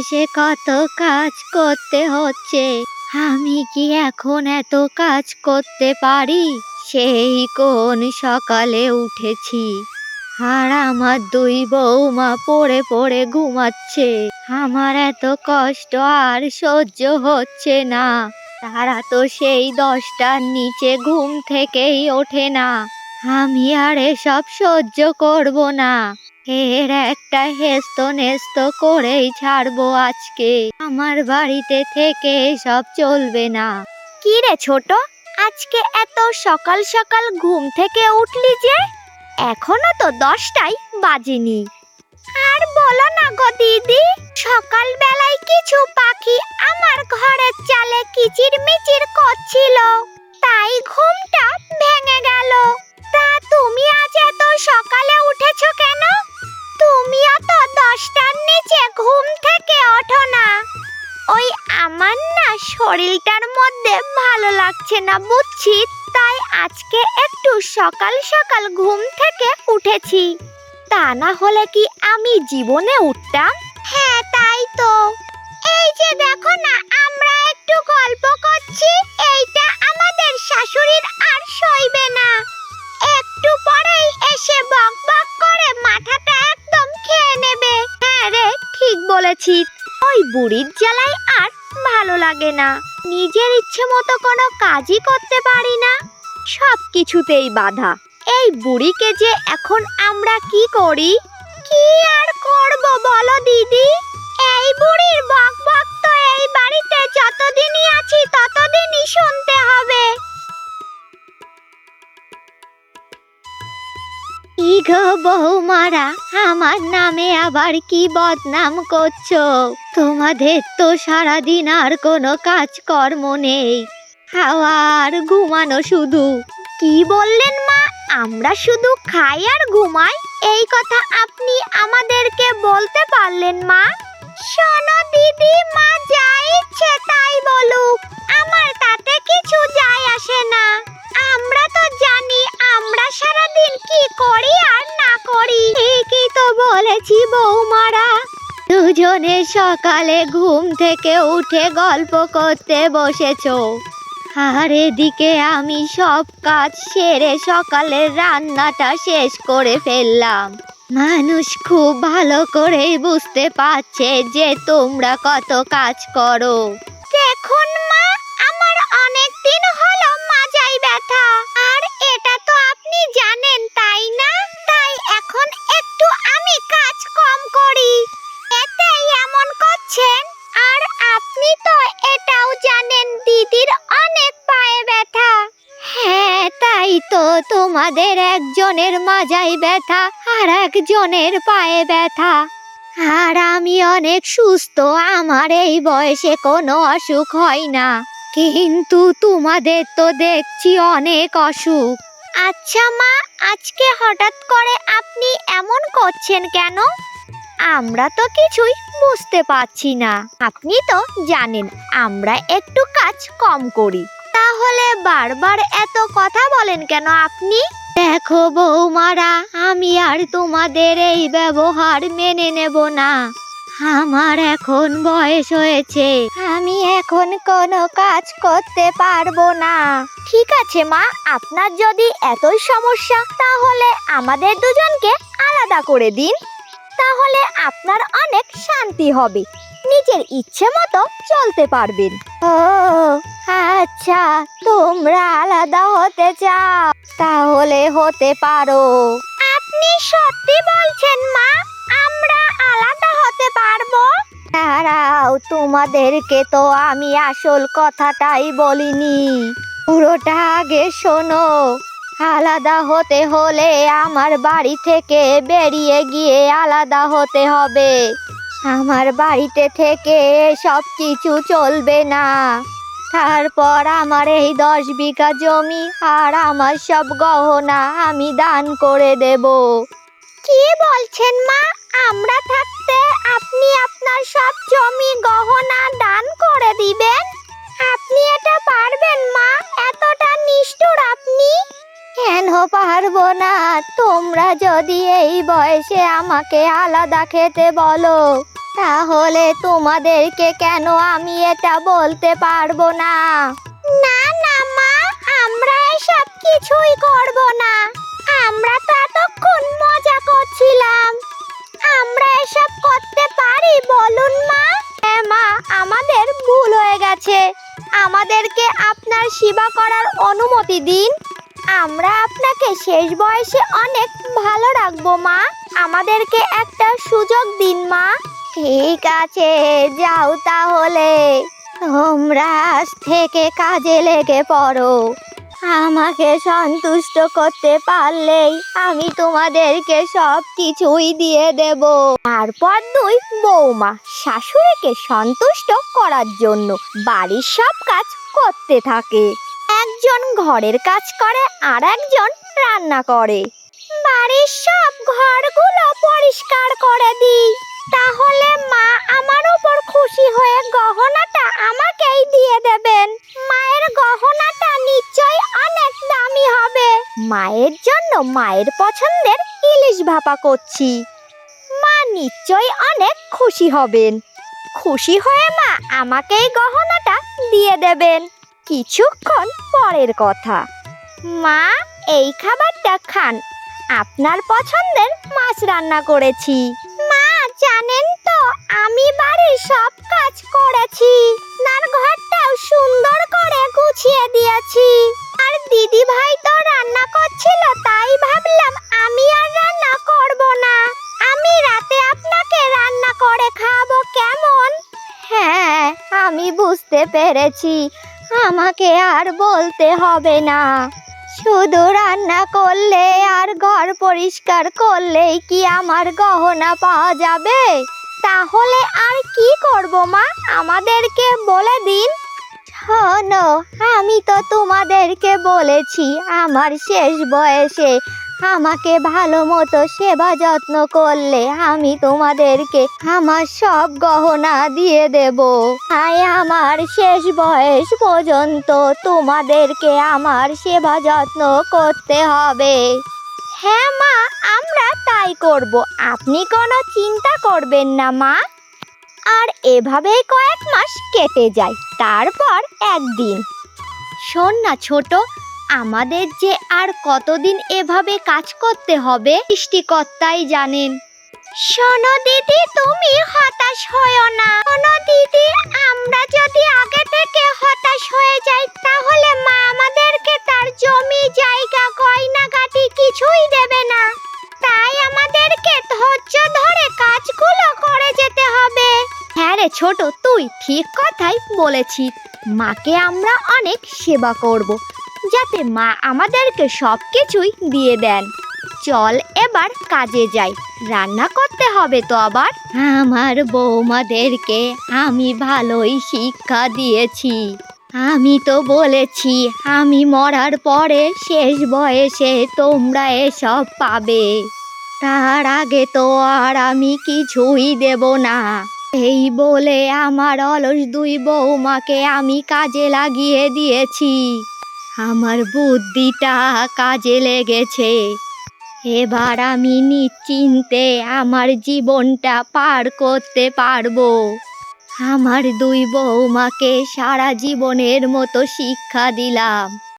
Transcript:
বয়সে কত কাজ করতে হচ্ছে। আমি কি এখন এত কাজ করতে পারি? সেই কোন সকালে উঠেছি। আর আমার দুই বৌমা পড়ে পড়ে ঘুমাচ্ছে। আমার এত কষ্ট আর সহ্য হচ্ছে না। তারা তো সেই দশটার নিচে ঘুম থেকেই ওঠে না। আমি আর এসব সহ্য করব না। এর একটা হেস্ত নেস্ত করেই ছাড়বো আজকে। আমার বাড়িতে থেকে সব চলবে না। কি রে ছোট, আজকে এত সকাল সকাল ঘুম থেকে উঠলি যে? এখনও তো দশটাই বাজেনি। আর বলো না গো দিদি সকাল বেলায় কিছু পাখি আমার ঘরের চালে কিচির মিচির করছিল। তাই ঘুমটা ভেঙে গেল। তা তুমি আজ এত সকালে উঠেছো ঘুম থেকে ওঠো না। ওই আমার না শরীরটার মধ্যে ভালো লাগছে না বুঝছি, তাই আজকে একটু সকাল সকাল ঘুম থেকে উঠেছি। তা না হলে কি আমি জীবনে উঠতাম? হ্যাঁ তাই তো। এই যে দেখো না, আমরা একটু গল্প ইচ্ছে মতো কোনো কাজই করতে পারি না। সব কিছুতেই বাধা। এই বুড়িকে যে এখন আমরা কি করি? কি আর করব বলো দিদি? এই বুড়ির বক বক তো এই বাড়িতে যতদিনই আছি ততদিনই শুনতে হবে। কি গো বৌমারা, আমার নামে আবার কি বদনাম করছ? তোমাদের তো সারাদিন আর কোনো কাজকর্ম নেই। খাওয়া ঘুমানো শুধু। কি বললেন মা? আমরা শুধু খাই আর ঘুমাই? এই কথা আপনি আমাদেরকে বলতে পারলেন মা? শোনো দিদি, মা যা ইচ্ছে তাই বলুক। আমার তাতে কিছু যায় আসে না। আমরা তো জানি, আমরা সারাদিন কি করি আর না করি। ঠিকই তো বলেছি বৌমারা। দুজনে সকালে ঘুম থেকে উঠে গল্প করতে বসেছো। আর এদিকে আমি সব কাজ সেরে সকালের রান্নাটা শেষ করে ফেললাম। মানুষ খুব ভালো করেই বুঝতে পারছে যে তোমরা কত কাজ করো। দেখুন তোমাদের একজনের মাজাই ব্যথা, আর একজনের পায়ে ব্যথা। আর আমি অনেক সুস্থ, আমার এই বয়সে কোনো অসুখ হয় না। কিন্তু তোমাদের তো দেখছি অনেক অসুখ। আচ্ছা মা, আজকে হঠাৎ করে আপনি এমন করছেন কেন? আমরা তো কিছুই বুঝতে পারছি না। আপনি তো জানেন, আমরা একটু কাজ কম করি। তাহলে বারবার এত কথা বলেন কেন আপনি? দেখো বৌমারা, আমি আর তোমাদের এই ব্যবহার মেনে নেব না। আমার এখন বয়স হয়েছে, আমি এখন কোনো কাজ করতে পারব না। ঠিক আছে মা, আপনার যদি এতই সমস্যা, তাহলে আমাদের দুজনকে আলাদা করে দিন। তাহলে আপনার অনেক শান্তি হবে। নিজের ইচ্ছে মতো চলতে পারবেন। ও আচ্ছা তোমরা আলাদা হতে চাও, তাহলে হতে পারো। আপনি সত্যি বলছেন, মা, আমরা আলাদা হতে পারব? দাঁড়াও, তোমাদেরকে তো আমি আসল কথাটাই বলিনি। পুরোটা আগে শোনো। আলাদা হতে হলে আমার বাড়ি থেকে বেরিয়ে গিয়ে আলাদা হতে হবে। আমার বাড়িতে থেকে সব কিছু চলবে না। তারপর আমার এই দশ বিঘা জমি আর আমার সব গহনা আমি দান করে দেব। কি বলছেন মা? আমরা থাকতে আপনি আপনার সব জমি গহনা দান করে দিবেন? আপনি এটা পারবেন মা? এতটা নিষ্ঠুর আপনি। কেন পারব না? তোমরা যদি এই বয়সে আমাকে আলাদা খেতে বলো, তাহলে তোমাদেরকে কেন আমি এটা বলতে পারব না? না না, মা, আমরা এসব কিছুই করব না। আমরা তো এতক্ষণ মজা করছিলাম। আমরা এসব করতে পারি, বলুন মা? হ্যাঁ মা, আমাদের ভুল হয়ে গেছে। আমাদেরকে আপনার সেবা করার অনুমতি দিন। আমরা আপনাকে শেষ বয়সে অনেক ভালো রাখব, মা। আমাদেরকে একটা সুযোগ দিন, মা। ঠিক আছে, যাও তাহলে। তোমরা থেকে কাজে লেগে পড়ো। আমাকে সন্তুষ্ট করতে পারলেই আমি তোমাদেরকে সব কিছুই দিয়ে দেব। তারপর দুই বৌমা শাশুড়িকে সন্তুষ্ট করার জন্য বাড়ির সব কাজ করতে থাকে। একজন ঘরের কাজ করে আর একজন রান্না করে। বাড়ির সব ঘরগুলো পরিষ্কার করে দিই। তাহলে মা আমার উপর খুশি হয়ে গহনাটা আমাকেই দিয়ে দেবেন। মায়ের গহনাটা নিশ্চয়ই অনেক দামি হবে। মায়ের জন্য মায়ের পছন্দের ইলিশ ভাপা করছি। মা নিশ্চয়ই অনেক খুশি হবেন। খুশি হয়ে মা আমাকেই গহনাটা দিয়ে দেবেন। কিছুক্ষণ পরের কথা। মা এই খাবারটা খান। আপনার পছন্দের মাছ রান্না করেছি। মা জানেন তো আমি বাড়ির সব কাজ করেছি। তার ঘরটাও সুন্দর করে গুছিয়ে দিয়েছি। আর দিদি ভাই তো রান্না করছিল তাই ভাবলাম আমি আর রান্না করব না। আমি রাতে আপনাকে রান্না করে খাব কেমন? হ্যাঁ আমি বুঝতে পেরেছি। আমাকে আর বলতে হবে না। শুধু রান্না করলে আর ঘর পরিষ্কার করলেই কি আমার গহনা পাওয়া যাবে? তাহলে আর কি করব মা? আমাদেরকে বলে দিন। শোনো, আমি তো তোমাদেরকে বলেছি, আমার শেষ বয়সে আমাকে ভালো মতো সেবা যত্ন করলে আমি তোমাদেরকে আমার সব গহনা দিয়ে দেব। তাই আমার শেষ বয়স পর্যন্ত তোমাদেরকে আমার সেবা যত্ন করতে হবে। হ্যাঁ মা, আমরা তাই করব। আপনি কোনো চিন্তা করবেন না মা। আর এভাবেই কয়েক মাস কেটে যায়, তারপর একদিন। শোন না ছোট আমাদের যে আর কতদিন এভাবে কাজ করতে হবে, সৃষ্টিকর্তাই জানেন। শোনো দিদি, তুমি হতাশ হয়েও না। শোনো দিদি, আমরা যদি আগে থেকে হতাশ হয়ে যাই, তাহলে মা আমাদেরকে তার জমি, জায়গা, গয়নাগাটি কিছুই দেবে না। তাই আমাদেরকে ধৈর্য ধরে কাজগুলো করে যেতে হবে। হ্যাঁ রে ছোট, তুই ঠিক কথাই বলেছিস। মাকে আমরা অনেক সেবা করব। যাতে মা আমাদেরকে সব কিছুই দিয়ে দেন। চল এবার কাজে যাই। রান্না করতে হবে তো আবার। আমার বৌমাদেরকে আমি ভালোই শিক্ষা দিয়েছি। আমি তো বলেছি, আমি মরার পরে শেষ বয়সে তোমরা এসব পাবে। তার আগে তো আর আমি কিছুই দেব না। এই বলে আমার অলস দুই বৌমাকে আমি কাজে লাগিয়ে দিয়েছি। আমার বুদ্ধিটা কাজে লেগেছে। এবার আমি নিশ্চিন্তে আমার জীবনটা পার করতে পারব। আমার দুই বৌমাকে সারা জীবনের মতো শিক্ষা দিলাম।